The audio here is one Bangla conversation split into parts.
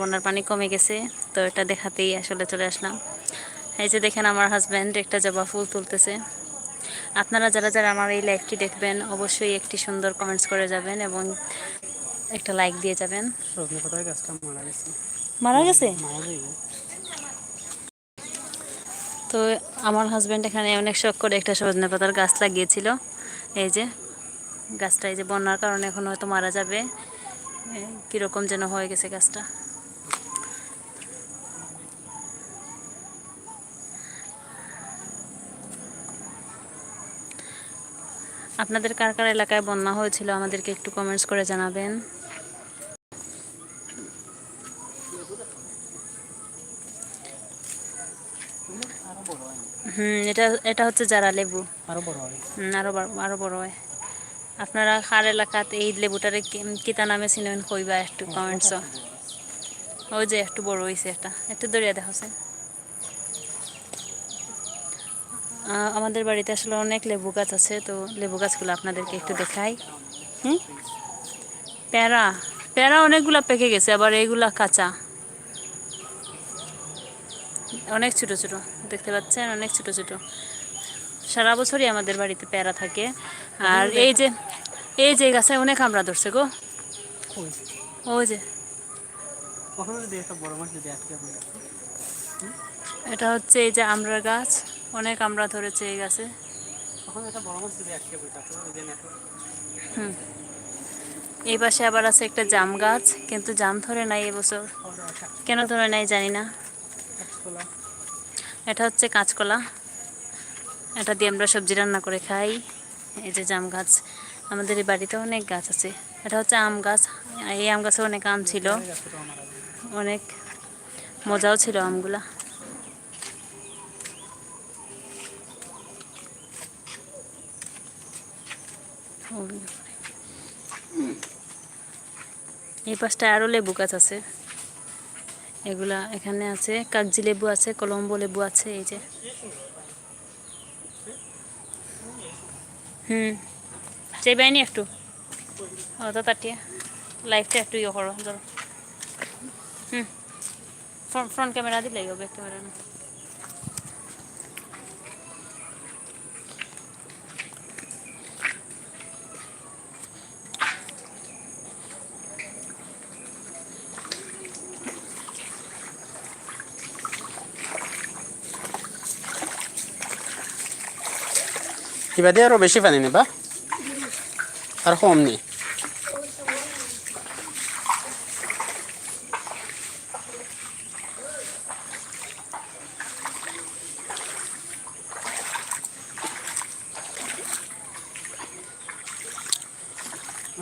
বন্যার পানি কমে গেছে তো এটা দেখাতেই আসলে চলে আসলাম। এই যে দেখেন আমার হাজব্যান্ড একটা জবা ফুল তুলতেছে। আপনারা যারা যারা আমার এই লাইভটি দেখবেন অবশ্যই একটি সুন্দর কমেন্টস করে যাবেন এবং একটা লাইক দিয়ে যাবেন। মারা গেছে। তো আমার হাজব্যান্ড এখানে অনেক শখ করে একটা সজনে পাতার গাছ লাগিয়েছিল। এই যে গাছটা এই যে বন্যার কারণে এখন হয়তো মারা যাবে। কীরকম যেন হয়ে গেছে গাছটা। আপনাদের কার কার এলাকায় বন্যা হয়েছিল আমাদেরকে একটু কমেন্টস করে জানাবেন। হুম এটা এটা হচ্ছে যারা লেবু। আরও বড় হয়। আরও বড় আরও বড় হয়। আপনারা খার এলাকাতে এই লেবুটারে কি- কিতা নামে চিনেন কইবা একটু কমেন্টস ওই যে একটু বড় হয়েছে এটা। একটু দরিয়া দেখাছে আমাদের বাড়িতে আসলে অনেক লেবু গাছ আছে তো লেবু গাছগুলো আপনাদেরকে একটু দেখাই। হুম? প্যারা প্যারা অনেকগুলা পেকে গেছে আবার এইগুলা কাঁচা। অনেক ছোট ছোট দেখতে পাচ্ছেন? অনেক ছোট ছোট। সারা বছরই আমাদের বাড়িতে প্যারা থাকে। আর এই যে এই যে গাছে অনেক আমরা ধরছে গো। ওই যে। এটা হচ্ছে এই যে আমড়া গাছ। অনেক আমরা ধরেছে এই গাছে। হুম। এই পাশে আবার আছে একটা জাম গাছ কিন্তু জাম ধরে নাই এবছর। কেন ধরে নাই জানি না। এটা হচ্ছে কাঁচকলা। এটা দিয়ে আমরা সবজি রান্না করে খাই। এই যে জাম গাছ। আমাদের এই বাড়িতে অনেক গাছ আছে। এটা হচ্ছে আম গাছ। এই আম গাছে অনেক আম ছিল। অনেক মজাও ছিল আমগুলা। এই পাশটায় আরও লেবু গাছ আছে। এগুলা এখানে আছে, কাগজি লেবু আছে, কলম্বো লেবু আছে, এই যে। হুম। চাইবাইনি একটু। ও, তো তাটিয়া। লাইফটা একটু ইয়ে করো, ধরো। হুম। ফ্রন্ট ফ্রন্ট ক্যামেরা হবে ব্যাক ক্যামেরা না এবার দিয়ে আরও বেশি পানি নেবা? আর কম নেই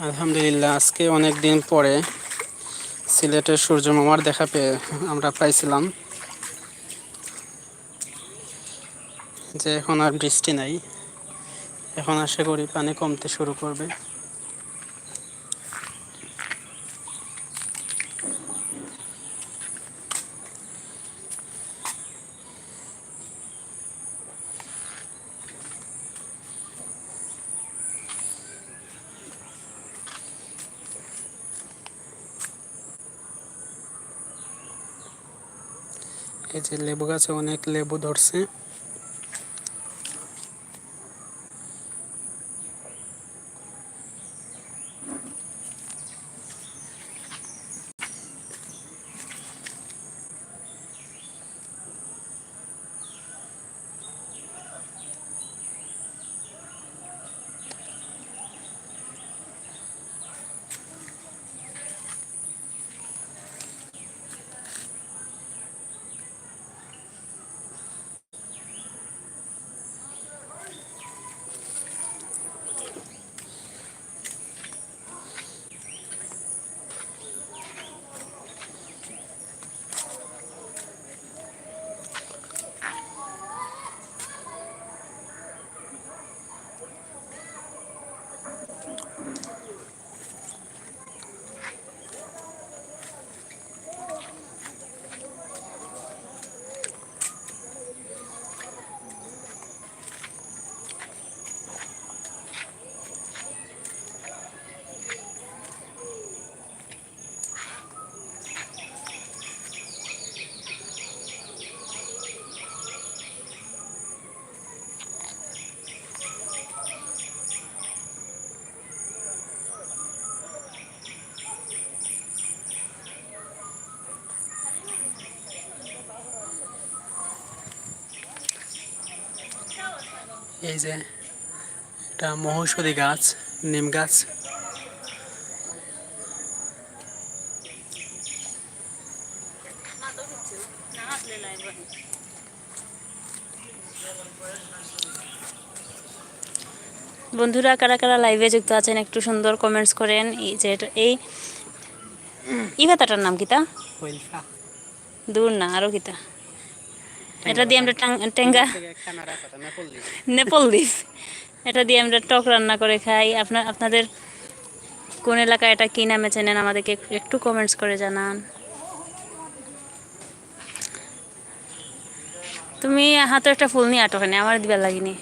আলহামদুলিল্লাহ, আজকে অনেক দিন পরে সিলেটের সূর্য মামার দেখা পেয়ে আমরা পাইছিলাম। যে এখন আর বৃষ্টি নাই। এখন আশা করি পানি কমতে শুরু করবে। এই যে লেবু গাছে অনেক লেবু ধরছে। এই যে এটা মহৌষধি গাছ নিম গাছ। বন্ধুরা কারা কারা লাইভে যুক্ত আছেন একটু সুন্দর কমেন্টস করেন। এই যে এই ই ভাতাটার নাম কিতা দূর না আরও কিতা এটা দিয়ে আমরা টেঙ্গা নেপল দ্বীপ এটা দিয়ে আমরা টক রান্না করে খাই। আপনার আপনাদের কোন এলাকায় এটা কী নামে চেনেন? আমাদেরকে একটু কমেন্টস করে জানান। তুমি হাতে একটা ফুল নিয়ে আটো খানে আমার দিবার লাগিনি।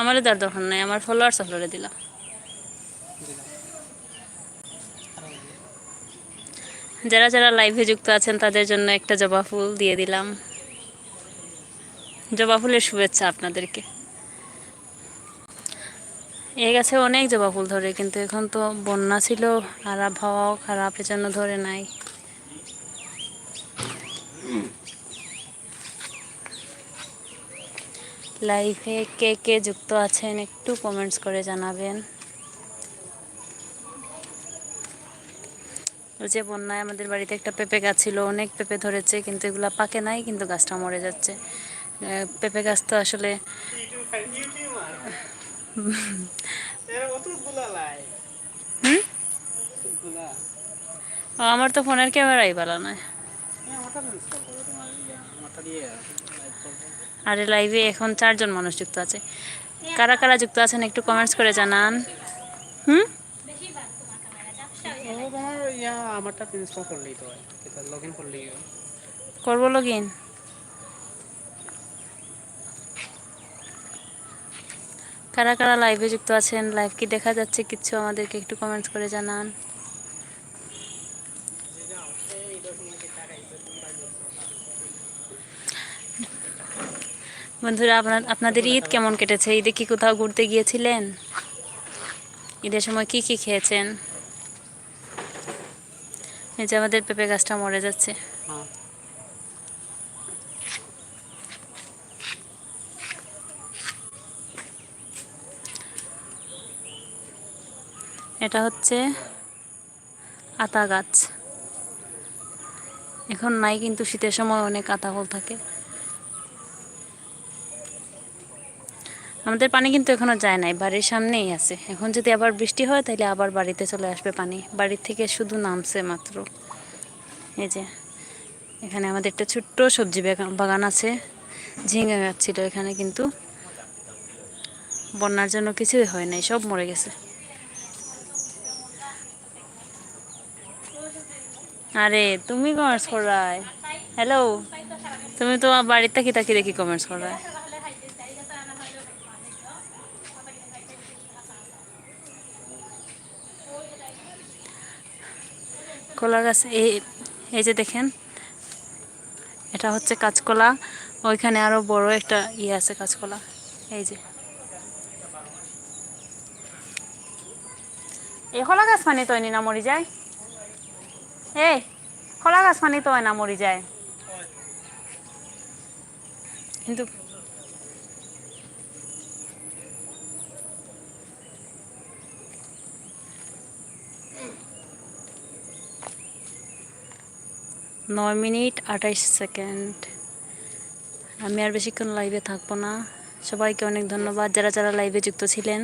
আমারও তার দরকার নাই, আমার ফলোয়ার সফলরে দিলাম যারা যারা লাইভে যুক্ত আছেন, তাদের জন্য একটা জবা ফুল দিয়ে দিলাম। জবা ফুলের শুভেচ্ছা আপনাদেরকে। এই গাছে অনেক জবা ফুল ধরে, কিন্তু এখন তো বন্যা ছিল আর আবহাওয়াও খারাপ, এজন্য ধরে নাই। লাইভে কে কে যুক্ত আছেন, একটু কমেন্টস করে জানাবেন। যে বন্যায় আমাদের বাড়িতে একটা পেঁপে গাছ ছিল, অনেক পেঁপে ধরেছে, কিন্তু এগুলো পাকে নাই, কিন্তু গাছটা মরে যাচ্ছে। পেঁপে গাছ তো আসলে আমার তো ফোনের ক্যামেরাই ভালো নয়। আরে লাইভে এখন চারজন মানুষ যুক্ত আছে। কারা কারা যুক্ত আছেন একটু কমেন্টস করে জানান। হুম? হয়। লগ ইন করব কারা কারা লাইভে যুক্ত আছেন? লাইভ কি দেখা যাচ্ছে কিছু আমাদেরকে একটু কমেন্টস করে জানান। বন্ধুরা, আপনার আপনাদের ঈদ কেমন কেটেছে? ঈদে কি কোথাও ঘুরতে গিয়েছিলেন? ঈদের সময় কি কি খেয়েছেন? এই যে আমাদের পেঁপে গাছটা মরে যাচ্ছে। হ্যাঁ। এটা হচ্ছে আতা গাছ। এখন নাই কিন্তু শীতের সময় অনেক আতা ফল থাকে। আমাদের পানি কিন্তু এখনও যায় নাই, বাড়ির সামনেই আছে। এখন যদি আবার বৃষ্টি হয় তাহলে আবার বাড়িতে চলে আসবে পানি। বাড়ির থেকে শুধু নামছে মাত্র। এই যে, এখানে আমাদের একটা ছোট্ট সবজি বাগান আছে। ঝিঙে গাছ ছিল এখানে কিন্তু। বন্যার জন্য কিছুই হয় নাই, সব মরে গেছে। আরে, তুমি কমেন্টস করাই হ্যালো তুমি তো বাড়িতে কি তাকি দেখি কমেন্টস করাই কলা গাছ, এই এই যে দেখেন, এটা হচ্ছে কাঁচকলা, ওইখানে আরও বড় একটা ইয়ে আছে কাঁচকলা, এই যে। এই কলা গাছ পানি তো না মরি যায়? এই কলা গাছ পানি তো না মরি যায়। কিন্তু নয় মিনিট আঠাইশ সেকেন্ড। আমি আর বেশিক্ষণ লাইভে থাকব না। সবাইকে অনেক ধন্যবাদ যারা যারা লাইভে যুক্ত ছিলেন।